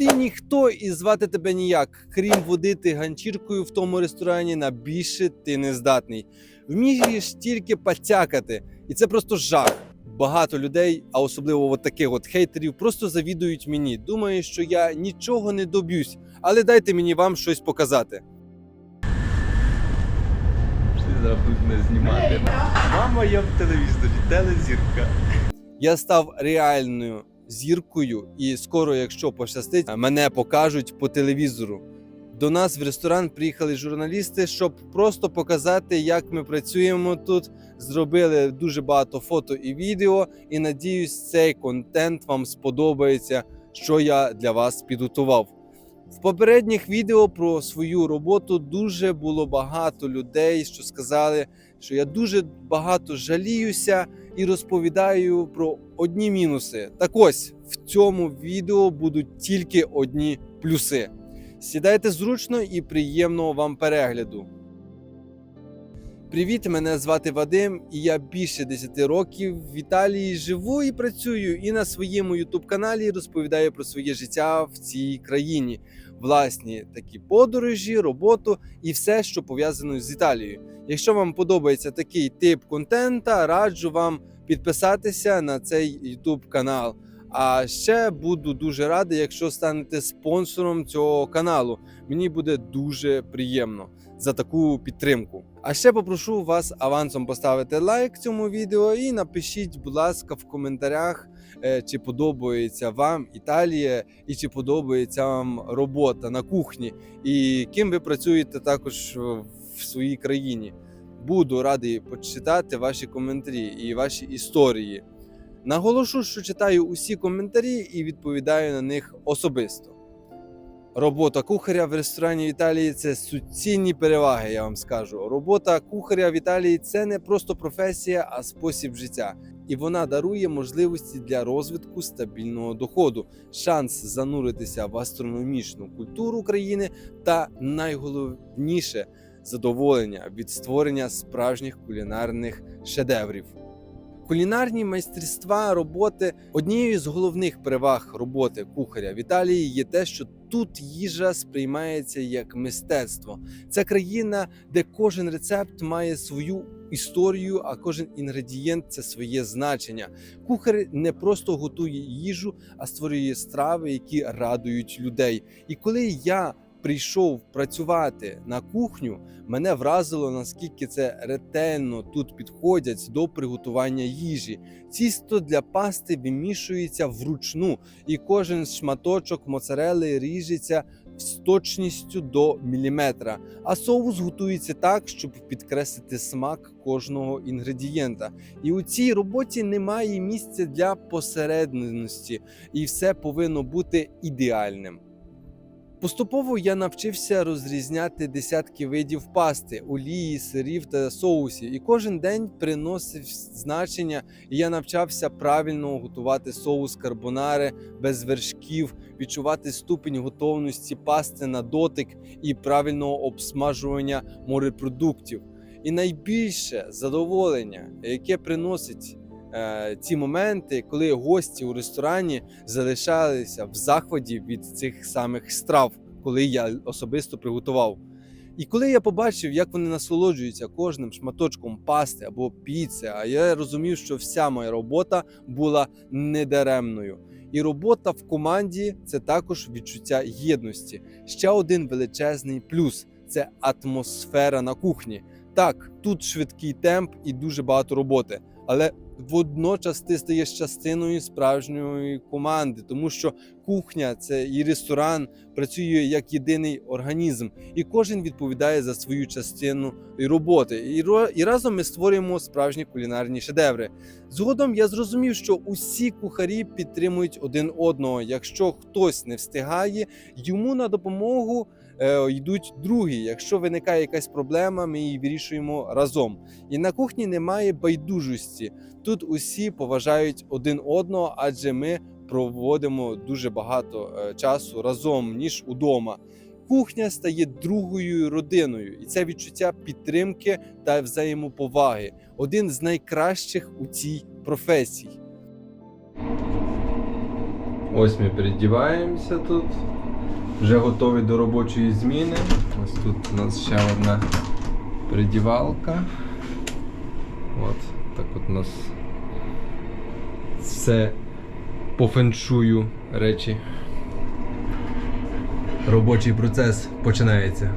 Ти ніхто і звати тебе ніяк, крім водити ганчіркою в тому ресторані, на більше ти не здатний. Вмієш тільки потякати, і це просто жах. Багато людей, а особливо от таких от хейтерів, просто завідують мені. Думають, що я нічого не доб'юсь, але дайте мені вам щось показати. Зараз будуть мене знімати. Мама, я в телевізорі, телезірка. Я став реальною зіркою, і скоро, якщо пощастить, мене покажуть по телевізору. До нас в ресторан приїхали журналісти, щоб просто показати, як ми працюємо тут. Зробили дуже багато фото і відео. І надіюсь, цей контент вам сподобається, що я для вас підготував. В попередніх відео про свою роботу дуже було багато людей, що сказали, що я дуже багато жаліюся і розповідаю про одні мінуси. Так ось в цьому відео будуть тільки одні плюси. Сідайте зручно і приємного вам перегляду. Привіт, мене звати Вадим, і я більше 10 років в Італії живу і працюю. І на своєму youtube каналі розповідаю про своє життя в цій країні, власні такі подорожі, роботу і все, що пов'язано з Італією. Якщо вам подобається такий тип контента, раджу вам підписатися на цей YouTube канал. А ще буду дуже радий, якщо станете спонсором цього каналу. Мені буде дуже приємно за таку підтримку. А ще попрошу вас авансом поставити лайк цьому відео і напишіть, будь ласка, в коментарях, е, чи подобається вам Італія і чи подобається вам робота на кухні, і ким ви працюєте також в своїй країні. Буду радий почитати ваші коментарі і ваші історії. Наголошу, що читаю усі коментарі і відповідаю на них особисто. Робота кухаря в ресторані Італії це суцільні переваги, я вам скажу. Робота кухаря в Італії це не просто професія, а спосіб життя. І вона дарує можливості для розвитку стабільного доходу, шанс зануритися в астрономічну культуру країни та найголовніше задоволення від створення справжніх кулінарних шедеврів. Кулінарні майстерства роботи однією з головних переваг роботи кухаря в Італії є те, що тут їжа сприймається як мистецтво. Це країна, де кожен рецепт має свою історію, а кожен інгредієнт це своє значення. Кухар не просто готує їжу, а створює страви, які радують людей. І коли я прийшов працювати на кухню, мене вразило наскільки це ретельно тут підходять до приготування їжі. Тісто для пасти вимішується вручну, і кожен шматочок моцарели ріжеться з точністю до міліметра. А соус готується так, щоб підкреслити смак кожного інгредієнта. І у цій роботі немає місця для посередності, і все повинно бути ідеальним. Поступово я навчився розрізняти десятки видів пасти, олії, сирів та соусів, і кожен день приносив значення, і я навчався правильно готувати соус карбонари без вершків, відчувати ступінь готовності пасти на дотик і правильного обсмажування морепродуктів. І найбільше задоволення, яке приносить ці моменти, коли гості у ресторані залишалися в захваті від цих самих страв, коли я особисто приготував. І коли я побачив, як вони насолоджуються кожним шматочком пасти або піци, а я розумів, що вся моя робота була недаремною. І робота в команді це також відчуття єдності. Ще один величезний плюс це атмосфера на кухні. Так, тут швидкий темп і дуже багато роботи, але водночас ти стаєш частиною справжньої команди, тому що кухня це і ресторан працює як єдиний організм, і кожен відповідає за свою частину роботи. І, і разом ми створюємо справжні кулінарні шедеври. Згодом я зрозумів, що усі кухарі підтримують один одного. Якщо хтось не встигає, йому на допомогу йдуть другі. Якщо виникає якась проблема, ми її вирішуємо разом. І на кухні немає байдужості. Тут усі поважають один одного, адже ми проводимо дуже багато е, часу разом ніж удома. Кухня стає другою родиною, і це відчуття підтримки та взаємоповаги один з найкращих у цій професії. Ось ми передіваємося тут. Вже готові до робочої зміни. Ось тут у нас ще одна передівалка. От, так от у нас все по феншую речі. Робочий процес починається.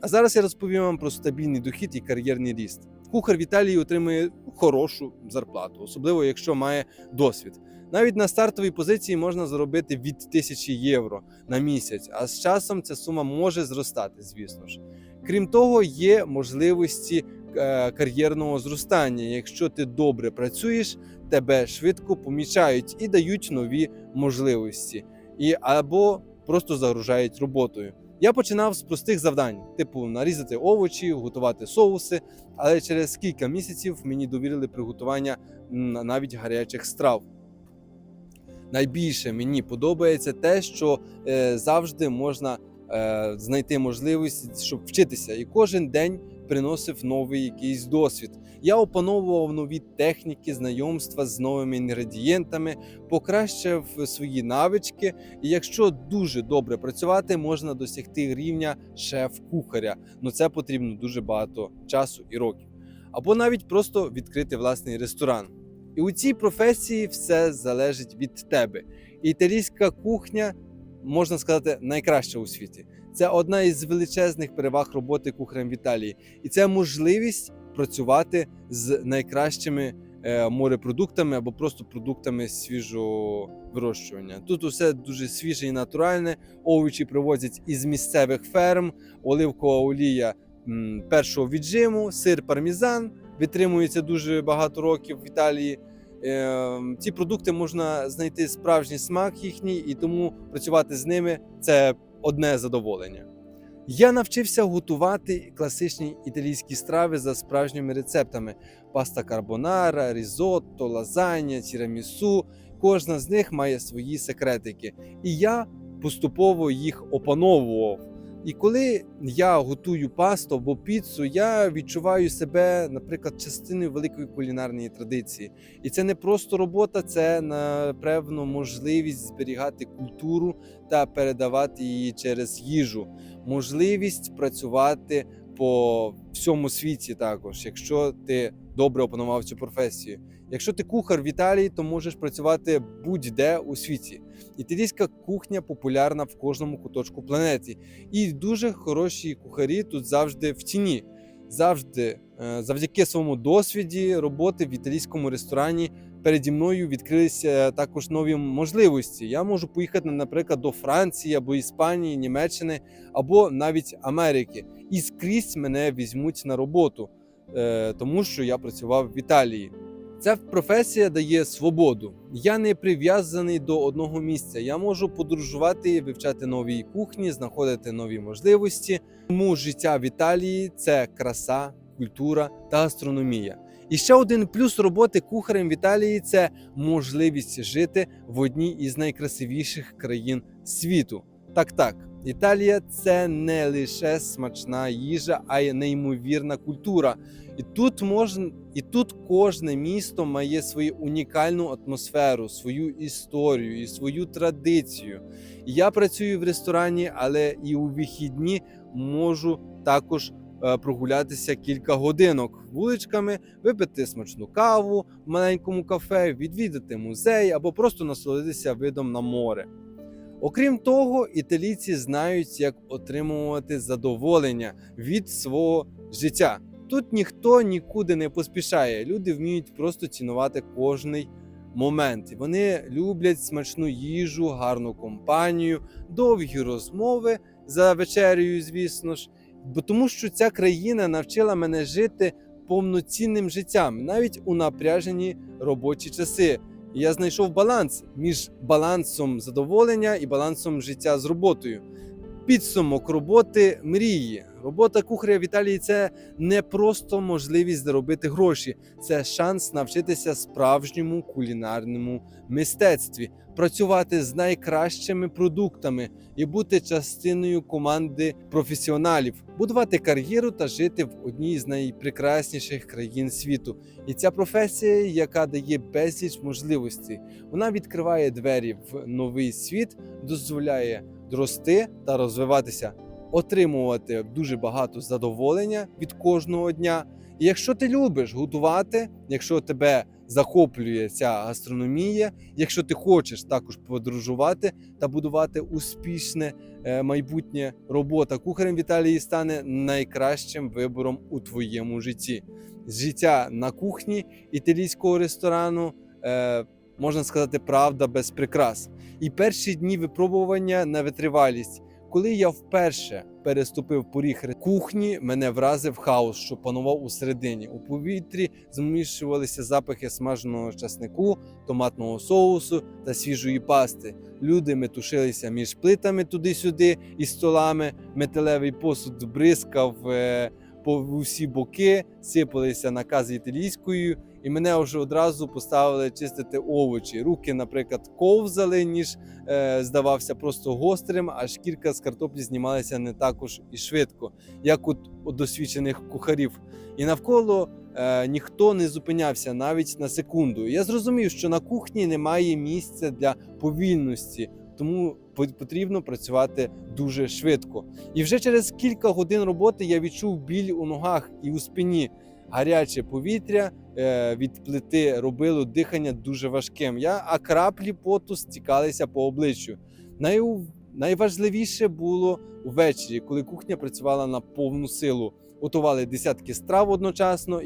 А зараз я розповім вам про стабільний дохід і кар'єрний ріст. Кухар в отримує хорошу зарплату, особливо якщо має досвід. Навіть на стартовій позиції можна заробити від 1000 євро на місяць, а з часом ця сума може зростати, звісно ж. Крім того, є можливості е, кар'єрного зростання. Якщо ти добре працюєш, тебе швидко помічають і дають нові можливості, і або просто загружають роботою. Я починав з простих завдань, типу нарізати овочі, готувати соуси, але через кілька місяців мені довірили приготування навіть гарячих страв. Найбільше мені подобається те, що е, завжди можна е, знайти можливість, щоб вчитися, і кожен день приносив новий якийсь досвід. Я опановував нові техніки, знайомства з новими інгредієнтами, покращив свої навички. І якщо дуже добре працювати, можна досягти рівня шеф-кухаря. Ну це потрібно дуже багато часу і років. Або навіть просто відкрити власний ресторан. І у цій професії все залежить від тебе. Італійська кухня, можна сказати, найкраща у світі. Це одна із величезних переваг роботи кухарем в Італії, і це можливість працювати з найкращими е, морепродуктами або просто продуктами свіжого вирощування. Тут усе дуже свіже і натуральне. Овочі привозять із місцевих ферм, оливкова олія першого віджиму, сир пармізан витримується дуже багато років в Італії. Е, Ці продукти можна знайти справжній смак їхній, і тому працювати з ними це одне задоволення. Я навчився готувати класичні італійські страви за справжніми рецептами: паста карбонара, різотто, лазанья, тірамісу. Кожна з них має свої секретики, і я поступово їх опановував. І коли я готую пасту або піцу, я відчуваю себе, наприклад, частиною великої кулінарної традиції. І це не просто робота, це напевно можливість зберігати культуру та передавати її через їжу, можливість працювати по всьому світі також, якщо ти добре опанував цю професію. Якщо ти кухар в Італії, то можеш працювати будь-де у світі. Італійська кухня популярна в кожному куточку планети, і дуже хороші кухарі тут завжди в тіні. Завжди, е, завдяки своєму досвіді роботи в італійському ресторані, переді мною відкрилися також нові можливості. Я можу поїхати, наприклад, до Франції або Іспанії, Німеччини або навіть Америки, і скрізь мене візьмуть на роботу, е, тому що я працював в Італії. Ця професія дає свободу. Я не прив'язаний до одного місця. Я можу подорожувати, вивчати нові кухні, знаходити нові можливості. Тому життя в Італії це краса, культура та гастрономія. І ще один плюс роботи кухарем в Італії це можливість жити в одній із найкрасивіших країн світу. Так, так, Італія це не лише смачна їжа, а й неймовірна культура. І тут можна, і тут кожне місто має свою унікальну атмосферу, свою історію і свою традицію. Я працюю в ресторані, але і у вихідні можу також е, прогулятися кілька годинок вуличками, випити смачну каву в маленькому кафе, відвідати музей або просто насолодитися видом на море. Окрім того, італійці знають, як отримувати задоволення від свого життя. Тут ніхто нікуди не поспішає. Люди вміють просто цінувати кожний момент. Вони люблять смачну їжу, гарну компанію, довгі розмови за вечерею, звісно ж. Бо тому, що ця країна навчила мене жити повноцінним життям, навіть у напряжені робочі часи. І я знайшов баланс між балансом задоволення і балансом життя з роботою. Підсумок роботи мрії. Робота кухаря в Італії це не просто можливість заробити гроші, це шанс навчитися справжньому кулінарному мистецтві, працювати з найкращими продуктами і бути частиною команди професіоналів, будувати кар'єру та жити в одній з найпрекрасніших країн світу. І ця професія, яка дає безліч можливостей, вона відкриває двері в новий світ, дозволяє рости та розвиватися, отримувати дуже багато задоволення від кожного дня. І якщо ти любиш готувати, якщо тебе захоплює ця гастрономія, якщо ти хочеш також подорожувати та будувати успішне е, майбутнє, робота кухарем в Італії стане найкращим вибором у твоєму житті. Життя на кухні італійського ресторану. Е, Можна сказати, правда без прикрас. І перші дні випробування на витривалість. Коли я вперше переступив поріг кухні, мене вразив хаос, що панував у середині. У повітрі змішувалися запахи смаженого часнику, томатного соусу та свіжої пасти. Люди метушилися між плитами туди-сюди і столами. Металевий посуд бризкав е, по усі боки, сипалися накази італійською, і мене вже одразу поставили чистити овочі. Руки, наприклад, ковзали, ніж е, здавався просто гострим, а шкірка з картоплі знімалася не також і швидко, як у, досвідчених кухарів. І навколо е, ніхто не зупинявся навіть на секунду. Я зрозумів, що на кухні немає місця для повільності, тому потрібно працювати дуже швидко. І вже через кілька годин роботи я відчув біль у ногах і у спині. Гаряче повітря від плити робило дихання дуже важким. Я, а краплі поту стікалися по обличчю. Най, найважливіше було ввечері, коли кухня працювала на повну силу. Готували десятки страв одночасно,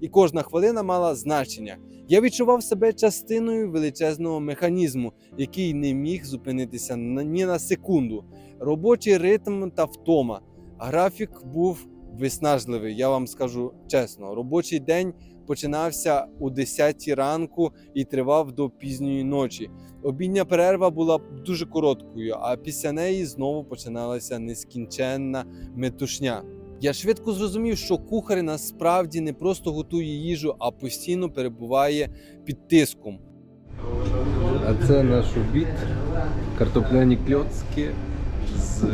і, кожна хвилина мала значення. Я відчував себе частиною величезного механізму, який не міг зупинитися ні на секунду. Робочий ритм та втома. Графік був виснажливий. Я вам скажу чесно. Робочий день починався о 10 ранку і тривав до пізньої ночі. Обідня перерва була дуже короткою, а після неї знову починалася нескінченна метушня. Я швидко зрозумів, що кухар насправді не просто готує їжу, а постійно перебуває під тиском. А це наш обід. Картопляні кльоцки з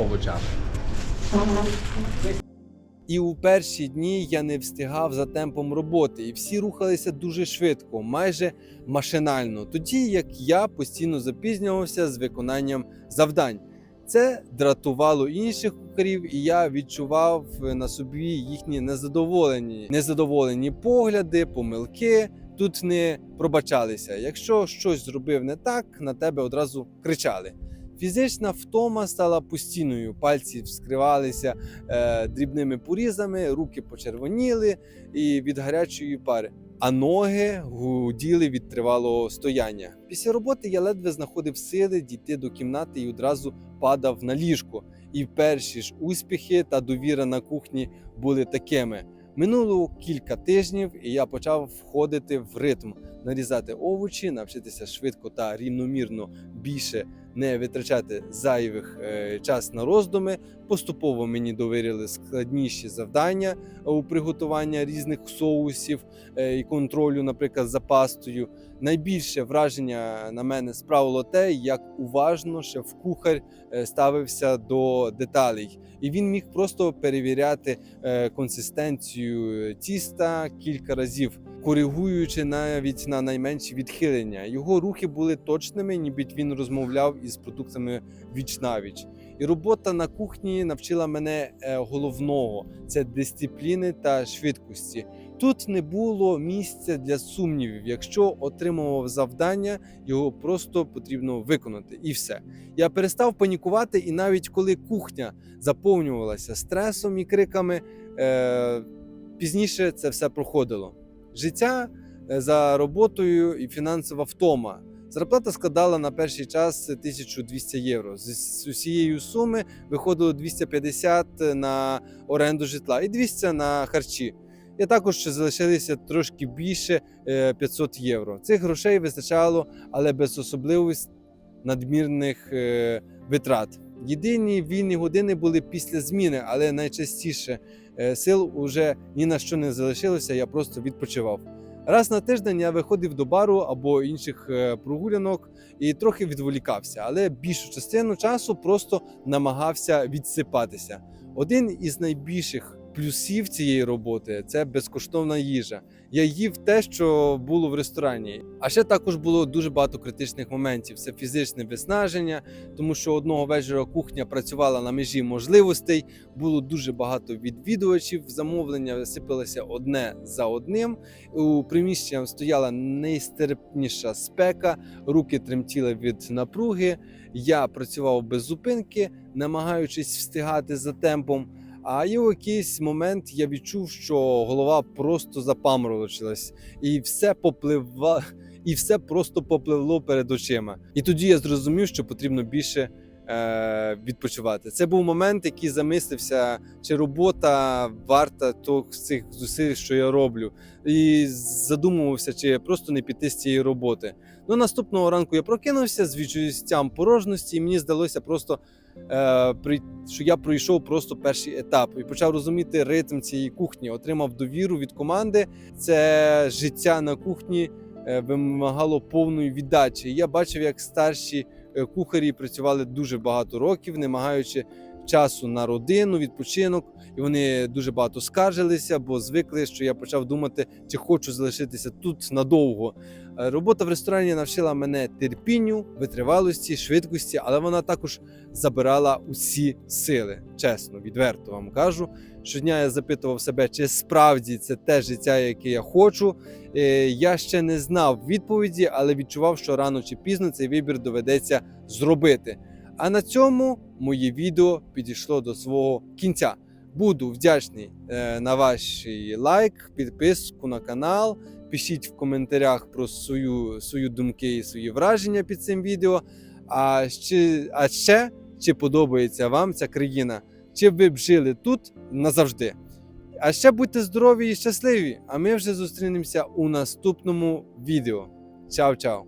овочами. І у перші дні я не встигав за темпом роботи, і всі рухалися дуже швидко, майже машинально, тоді як я постійно запізнювався з виконанням завдань. Це дратувало інших кухарів, і я відчував на собі їхні незадоволені, незадоволені погляди, помилки. Тут не пробачалися. Якщо щось зробив не так, на тебе одразу кричали. Фізична втома стала постійною, пальці вскривалися е, дрібними порізами, руки почервоніли і від гарячої пари. А ноги гуділи від тривалого стояння. Після роботи я ледве знаходив сили дійти до кімнати і одразу падав на ліжко. І перші ж успіхи та довіра на кухні були такими. Минуло кілька тижнів, і я почав входити в ритм, нарізати овочі, навчитися швидко та рівномірно більше не витрачати зайвих е, час на роздуми. Поступово мені довірили складніші завдання у приготуванні різних соусів е, і контролю, наприклад, за пастою. Найбільше враження на мене справило те, як уважно шеф-кухар е, ставився до деталей, і він міг просто перевіряти е, консистенцію тіста кілька разів, коригуючи навіть на найменші відхилення. Його рухи були точними, ніби він розмовляв із продуктами віч навіч. І робота на кухні навчила мене е, головного це дисципліни та швидкості. Тут не було місця для сумнівів. Якщо отримував завдання, його просто потрібно виконати, і все. Я перестав панікувати, і навіть коли кухня заповнювалася стресом і криками, е, пізніше це все проходило. Життя е, за роботою і фінансова втома. Зарплата складала на перший час 1200 євро. З усієї суми виходило 250 на оренду житла і 200 на харчі. І також залишилися трошки більше е, 500 євро. Цих грошей вистачало, але без особливих надмірних е, витрат. Єдині вільні години були після зміни, але найчастіше е, сил уже ні на що не залишилося, я просто відпочивав. Раз на тиждень я виходив до бару або інших е, прогулянок і трохи відволікався, але більшу частину часу просто намагався відсипатися. Один із найбільших плюсів цієї роботи це безкоштовна їжа. Я їв те, що було в ресторані. А ще також було дуже багато критичних моментів. Це фізичне виснаження, тому що одного вечора кухня працювала на межі можливостей. Було дуже багато відвідувачів. Замовлення сипалися одне за одним. У приміщенні стояла найстерпніша спека, руки тремтіли від напруги. Я працював без зупинки, намагаючись встигати за темпом. А і в якийсь момент я відчув, що голова просто запаморочилась, і все поплива, і все просто попливло перед очима. І тоді я зрозумів, що потрібно більше е, відпочивати. Це був момент, який замислився, чи робота варта тих цих зусиль, що я роблю, і задумувався, чи просто не піти з цієї роботи. Ну наступного ранку я прокинувся з відчуттям порожності, і мені здалося просто що я пройшов просто перший етап і почав розуміти ритм цієї кухні, отримав довіру від команди. Це життя на кухні е, вимагало повної віддачі. Я бачив, як старші е, кухарі працювали дуже багато років, не магаючи часу на родину, відпочинок, і вони дуже багато скаржилися, бо звикли, що я почав думати, чи хочу залишитися тут надовго. Е, Робота в ресторані навчила мене терпінню, витривалості, швидкості, але вона також забирала усі сили. Чесно, відверто вам кажу. Щодня я запитував себе, чи справді це те життя, яке я хочу. Е, Я ще не знав відповіді, але відчував, що рано чи пізно цей вибір доведеться зробити. А на цьому моє відео підійшло до свого кінця. Буду вдячний е, на ваш лайк, підписку на канал. Пишіть в коментарях про свою, свої думки і свої враження під цим відео. А ще, а ще чи подобається вам ця країна, чи ви б жили тут назавжди. А ще будьте здорові і щасливі! А ми вже зустрінемося у наступному відео. Чао-чао!